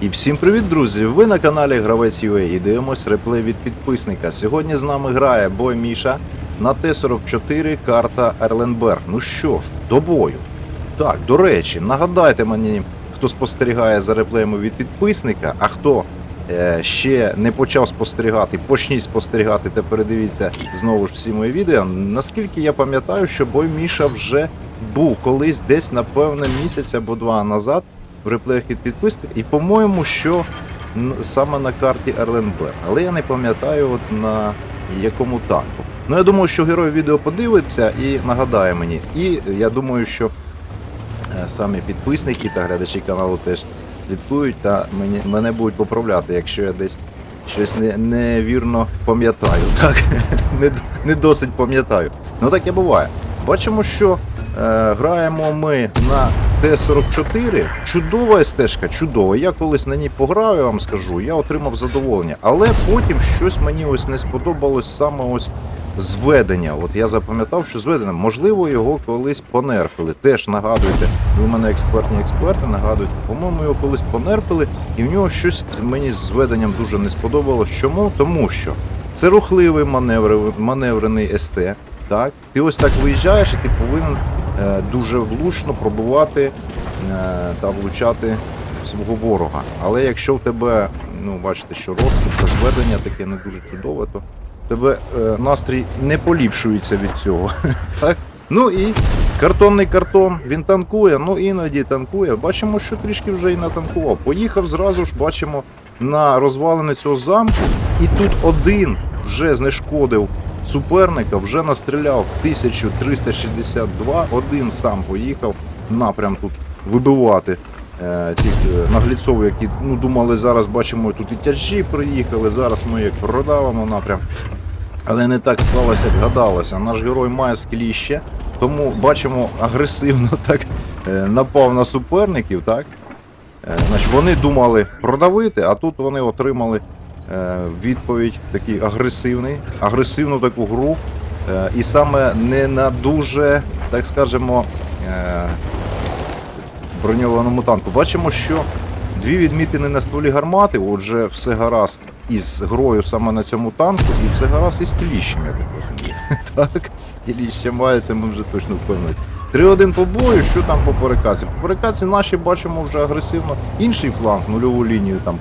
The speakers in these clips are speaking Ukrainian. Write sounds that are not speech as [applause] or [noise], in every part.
І всім привіт, друзі! Ви на каналі Гравець UA і дивимось реплей від підписника. Сьогодні з нами грає Бой Міша на Т-44 карта Ерленберг. Ну що ж, до бою. Так, до речі, нагадайте мені, хто спостерігає за реплеями від підписника, а хто е, ще не почав спостерігати, почніть спостерігати та передивіться знову ж всі мої відео. Наскільки я пам'ятаю, що Бой Міша вже був колись десь, напевне, місяць або два назад від підписників. І, по-моєму, що саме на карті Ерленберг. Але я не пам'ятаю, от на якому танку. Ну, я думаю, що герой відео подивиться і нагадає мені. І я думаю, що е, самі підписники та глядачі каналу теж слідкують та мені, мене будуть поправляти, якщо я десь щось не, невірно пам'ятаю. [laughs] Так, не, не досить пам'ятаю. Ну таке буває. Бачимо, що е, граємо ми на Т-44. Чудова стежка, чудова. Я колись на ній пограв, я вам скажу, я отримав задоволення. Але потім щось мені ось не сподобалось саме ось зведення. От я запам'ятав, що зведення, можливо, його колись понерфили. Теж нагадуєте, ви мене експертні експерти, нагадуєте, по-моєму, його колись понерфили, і в нього щось мені з зведенням дуже не сподобалось. Чому? Тому що це рухливий маневр, маневрений СТ. Так, ти ось так виїжджаєш, і ти повинен дуже влучно пробувати е, та влучати свого ворога. Але якщо в тебе, ну бачите, що розкид та зведення таке не дуже чудове, то в тебе е, настрій не поліпшується від цього. [laughs] так? Ну і картонний картон, він танкує, ну іноді танкує. Бачимо, що трішки вже і натанкував. Поїхав зразу ж, бачимо на розвалини цього замку, і тут один вже знешкодив суперника, вже настріляв 1362, один сам поїхав напрям тут вибивати е, цих е, нагліцов, які ну, думали, зараз бачимо, тут і тяжі приїхали, зараз ми їх продавимо напрям. Але не так склалося, як гадалося. Наш герой має скліще, тому бачимо агресивно [laughs] так е, напав на суперників. так? Е, Значить, вони думали продавити, а тут вони отримали відповідь такий агресивний, агресивну таку гру. Е, І саме не на дуже, так скажемо, е, броньованому танку. Бачимо, що дві відмітини на стволі гармати, отже, все гаразд із грою саме на цьому танку, і все гаразд із кліщем, я так розумію. [laughs] Так, кліщем має, ми вже точно впевнились. 3-1 по бою, що там по перекаці? По перекаці наші бачимо вже агресивно інший фланг, нульову лінію там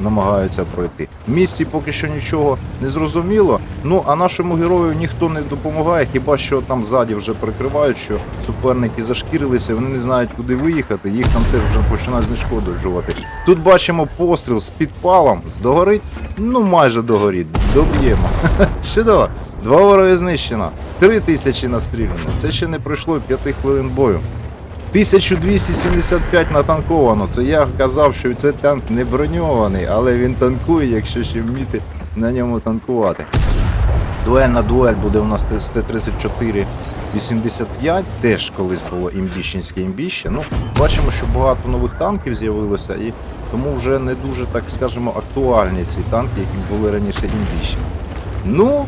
намагаються пройти. В місті поки що нічого не зрозуміло. Ну а нашому герою ніхто не допомагає, хіба що там ззаді вже прикривають, що суперники зашкірилися, вони не знають, куди виїхати, їх там теж вже починають знешкоджувати. Тут бачимо постріл з підпалом, догорить, ну майже догорить, доб'ємо. [laughs] Чудово. Два вороги знищено. Три тисячі настріляно. Це ще не пройшло 5 хвилин бою. 1275 натанковано. Це я казав, що цей танк не броньований, але він танкує, якщо ще вміти на ньому танкувати. Дуель на дуель буде у нас з Т-34 85, теж колись було імбіщенське імбіще. Ну, бачимо, що багато нових танків з'явилося, і тому вже не дуже, так скажемо, актуальні ці танки, які були раніше імбіщі. Ну,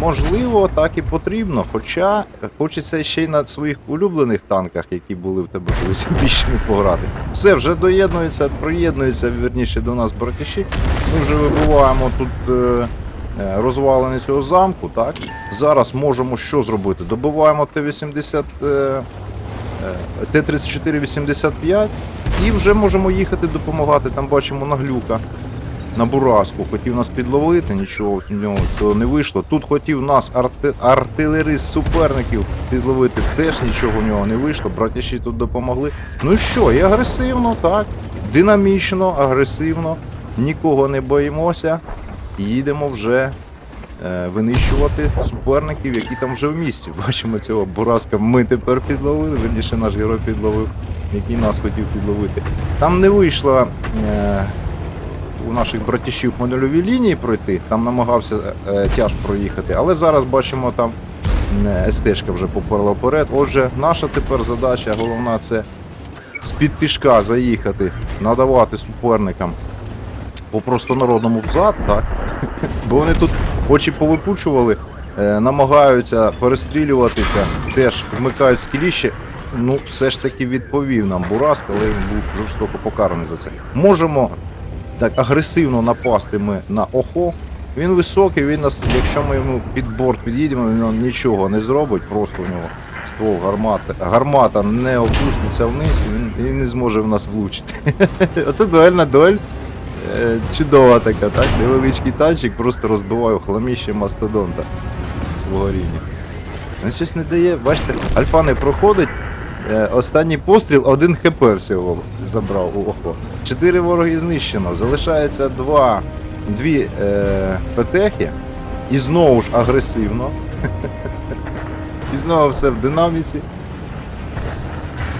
можливо, так і потрібно. Хоча хочеться ще й на своїх улюблених танках, які були в тебе колись [laughs] більше пограти. Все, вже доєднується, приєднується вірніше до нас братіші. Ми вже вибиваємо тут е, е, розвалини цього замку. Так? Зараз можемо що зробити? Добиваємо Т-80. Е, е, Т-34-85 і вже можемо їхати допомагати. Там бачимо наглюка на Бураску. Хотів нас підловити, нічого в нього то не вийшло. Тут хотів нас арти... артилерист суперників підловити, теж нічого в нього не вийшло. Братіші тут допомогли. Ну що, і агресивно, так. Динамічно, агресивно, нікого не боїмося. Їдемо вже е, винищувати суперників, які там вже в місті. Бачимо цього Бураска. Ми тепер підловили, верніше наш герой підловив, який нас хотів підловити. Там не вийшло. Е, у наших братішів по нульовій лінії пройти, там намагався е, тяж проїхати, але зараз бачимо там е, СТ-шка вже поперла вперед. Отже, наша тепер задача головна це з-під тишка заїхати, надавати суперникам по простонародному взад, так? [laughs] Бо вони тут очі повипучували, е, намагаються перестрілюватися, теж вмикають скіліще. Ну, все ж таки відповів нам Бураск, але він був жорстоко покараний за це. Можемо так агресивно напасти ми на Охо. Він високий, він нас, якщо ми йому під борт під'їдемо, він нам нічого не зробить, просто у нього ствол гармати. Гармата не опуститься вниз, і він, не зможе в нас влучити. [laughs] Оце дуельна дуель. Е, чудова така, так? Невеличкий танчик просто розбиває хламіще мастодонта свого рівня. Він щось не дає, бачите, альфа не проходить. Е, останній постріл, один хп всього забрав у охо. Чотири вороги знищено. Залишається два, дві е, петехи. І знову ж агресивно. [laughs] І знову все в динаміці.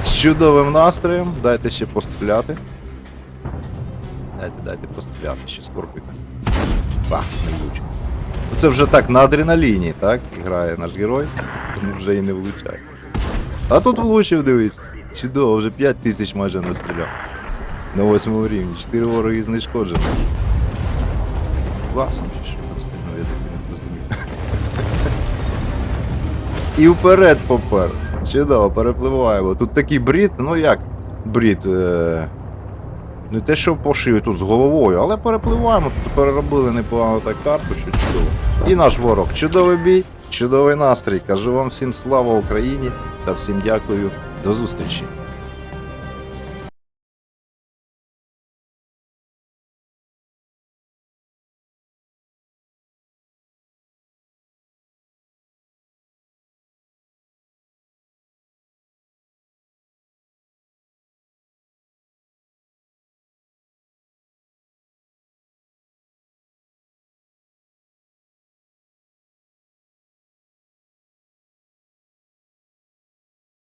З чудовим настроєм. Дайте ще постріляти. Дайте, дайте постріляти ще скорпіка. Ба, не влучив. Ну, Це вже так на адреналіні, так? Грає наш герой, тому вже і не влучає. А тут влучив, дивись. Чудово, вже 5 тисяч майже настріляв. На восьмому рівні. 4 вороги знешкоджені. Класом чи що там стрільно, я так не зрозумів. І вперед попер. Чудово, перепливаємо. Тут такий брід, ну як брід. Е... Не те, що по шию тут з головою, але перепливаємо, тут переробили непогано так карту, що чудово. І наш ворог. Чудовий бій, чудовий настрій. Кажу вам всім слава Україні та всім дякую. До зустрічі.